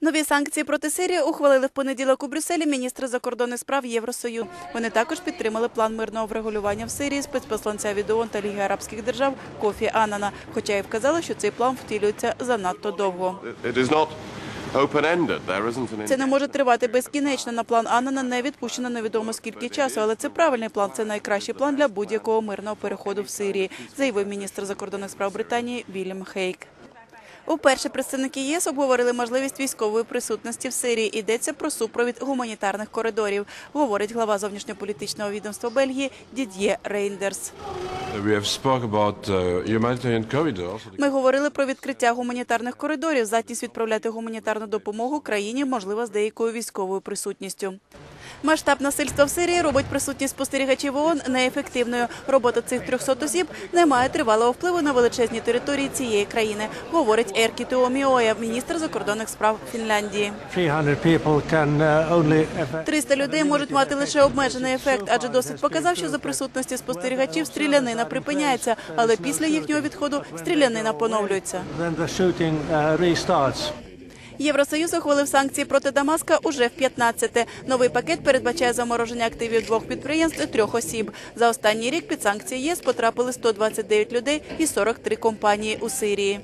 Нові санкції проти Сирії ухвалили в понеділок у Брюсселі міністри закордонних справ Євросоюзу. Вони також підтримали план мирного врегулювання в Сирії спецпосланця від ООН та Ліги Арабських держав Кофі Аннана, хоча й вказали, що цей план втілюється занадто довго. Це не може тривати безкінечно. На план Аннана не відпущено невідомо скільки часу, але це правильний план. Це найкращий план для будь-якого мирного переходу в Сирії, заявив міністр закордонних справ Британії Вільям Хейк. Уперше представники ЄС обговорили можливість військової присутності в Сирії. Йдеться про супровід гуманітарних коридорів, говорить глава зовнішньополітичного відомства Бельгії Дід'є Рейндерс. Uh. Ми говорили про відкриття гуманітарних коридорів, здатність відправляти гуманітарну допомогу країні, можливо, з деякою військовою присутністю. Масштаб насильства в Сирії робить присутність спостерігачів ООН неефективною. Робота цих 300 осіб не має тривалого впливу на величезні території цієї країни, говорить Еркі Туоміоя, міністр закордонних справ Фінляндії. 300 people can uh, only affect 300 людей можуть мати лише обмежений ефект, адже досвід показав, що за присутності спостерігачів стрілянина припиняється, але після їхнього відходу стрілянина поновлюється. Євросоюз ухвалив санкції проти Дамаска уже в 15-те. Новий пакет передбачає замороження активів двох підприємств і трьох осіб. За останній рік під санкції ЄС потрапили 129 людей і 43 компанії у Сирії.